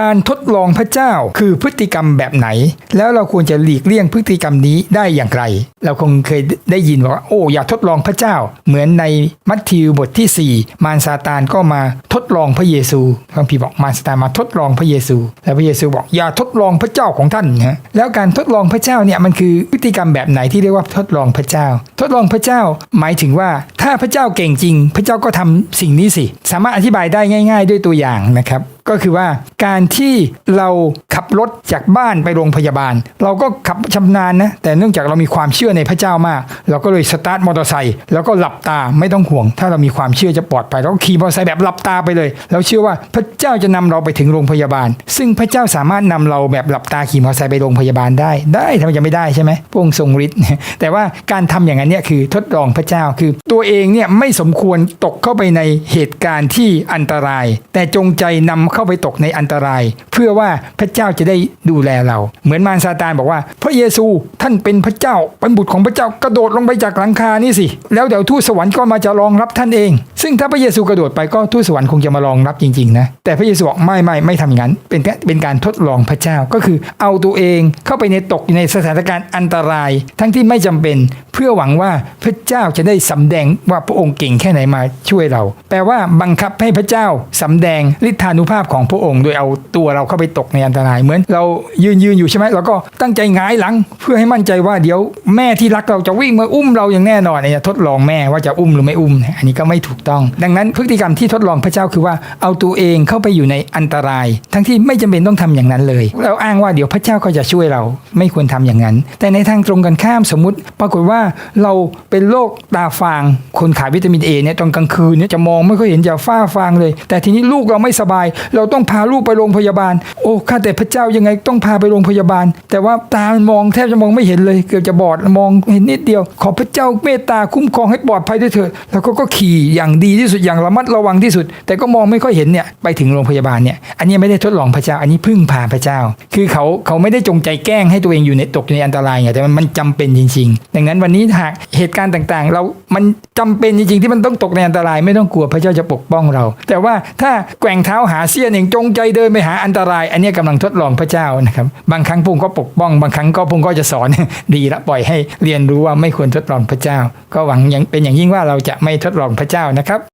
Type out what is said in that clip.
การทดลองพระเจ้าคือพฤติกรรมแบบไหน แล้วเราควรจะหลีกเลี่ยงพฤติกรรมนี้ได้อย่างไร เราคงเคยได้ยินว่าโอ้อย่าทดลองพระเจ้า เหมือนในมัทธิวบทที่ 4 มารซาตานก็มาทดลองพระเยซูพระพีบอกมารซาตานมาทดลองพระเยซู แล้วพระเยซูบอกอย่าทดลองพระเจ้าของท่านนะแล้วการทดลองพระเจ้าเนี่ยมันคือพฤติกรรมแบบไหนที่เรียกว่าทดลองพระเจ้า ทดลองพระเจ้าหมายถึงว่าถ้าพระเจ้าเก่งจริง พระเจ้าก็ทำสิ่งนี้สิ สามารถอธิบายได้ง่าย ๆ ด้วยตัวอย่างนะครับก็คือว่าการที่เราขับรถจากบ้านไปโรงพยาบาล เราก็ขับชำนาญนะ แต่เนื่องจากเรามีความเชื่อในพระเจ้ามาก เราก็เลยสตาร์ทมอเตอร์ไซค์แล้วก็หลับตาไม่ต้องห่วง ถ้าเรามีความเชื่อจะปลอดภัยเราก็ขี่มอเตอร์ไซค์แบบหลับตาไปเลยเราเชื่อว่าพระเจ้าจะนำเราไปถึงโรงพยาบาล ซึ่งพระเจ้าสามารถนำเราแบบหลับตาขี่มอเตอร์ไซค์ไปโรงพยาบาลได้ ได้ทำไมจะไม่ได้ใช่ไหมพระองค์ทรงฤทธิ์แต่ว่าการทำอย่างนั้นเนี่ยคือทดลองพระเจ้าคือ ตัวเองเนี่ยไม่สมควรตกเข้าไปในเหตุการณ์ที่อันตราย แต่จงใจนำเข้าไปตกในอันตราย เพื่อว่าพระเจ้าจะได้ดูแลเรา เหมือนมารซาตานบอกว่า พระเยซูท่านเป็นพระเจ้าเป็นบุตรของพระเจ้ากระโดดลงไปจากหลังคานี่สิ แล้วเดี๋ยวทูตสวรรค์ก็มาจะรองรับท่านเอง ซึ่งถ้าพระเยซูกระโดดไปก็ทูตสวรรค์คงจะมารองรับจริงๆนะแต่พระเยซูบอกไม่ไม่ไม่ทำอย่างนั้นเป็นแค่เป็นการทดลองพระเจ้าก็คือเอาตัวเองเข้าไปในตกในสถานการณ์อันตราย ทั้งที่ไม่จำเป็น เพื่อหวังว่าพระเจ้าจะได้สำแดงว่าพระองค์เก่งแค่ไหนมาช่วยเรา แปลว่าบังคับให้พระเจ้าสำแดงฤทธานุภาพของพระองค์ โดยเอาตัวเราเข้าไปตกในอันตรายเหมือน เรายืนยืนอยู่ใช่ไหมเราก็ตั้งใจงายหลัง เพื่อให้มั่นใจว่าเดี๋ยวแม่ที่รักเราจะวิ่งมาอุ้มเราอย่างแน่นอนเนี่ยทดลองแม่ว่าจะอุ้มหรือไม่อุ้ม อันนี้ก็ไม่ถูกต้อง ดังนั้นพฤติกรรมที่ทดลองพระเจ้าคือว่าเอาตัวเองเข้าไปอยู่ในอันตราย ทั้งที่ไม่จำเป็นต้องทำอย่างนั้นเลยแล้วอ้างว่าเดี๋ยวพระเจ้าก็จะช่วยเราไม่ควรทำอย่างนั้น แต่ในทางตรงกันข้ามสมมติ ปรากฏว่าเราเป็นโรคตาฟางคนขายวิตามินเอเนี่ยตอนกลางคืนเนี่ยจะมองไม่ค่อยเห็นจะฝ้าฟางเลย แต่ทีนี้ลูกเราไม่สบายเราต้องพาลูกไปโรงพยาบาล โอ้ข้าแต่พระเจ้ายังไงต้องพาไปโรงพยาบาล แต่ว่าตามองแทบจะมองไม่เห็นเลย เกือบจะบอดมองเห็นนิดเดียว ขอพระเจ้าเมตตาคุ้มครองให้ปลอดภัยด้วยเถิดแล้วก็ก็ขี่อย่างดีที่สุดอย่างระมัดระวังที่สุด แต่ก็มองไม่ค่อยเห็นเนี่ยไปถึงโรงพยาบาลเนี่ยอันนี้ไม่ได้ทดลองพระเจ้าอันนี้พึ่งพาพระเจ้า คือเขาเขาไม่ได้จงใจแกล้งให้ตัวเองอยู่ในตกอยู่ในอันตรายไงแต่มันมันจำเป็นจริง ๆ ดังนั้นวันนี้หากเหตุการณ์ต่างๆ เรามันจำเป็นจริงๆ ที่มันต้องตกในอันตรายไม่ต้องกลัวพระเจ้าจะปกป้องเรา แต่ว่าถ้าแกว่งเท้าหาเสี้ยนเองจงใจเดินไปหาอันตราย อันนี้กำลังทดลองพระเจ้านะครับ บางครั้งพุ่งก็ปกป้อง บางครั้งก็พุ่งก็จะสอนดีละปล่อยให้เรียนรู้ว่าไม่ควรทดลองพระเจ้า ก็หวังย่างเป็นอย่างยิ่งว่าเราจะไม่ทดลองพระเจ้านะครับ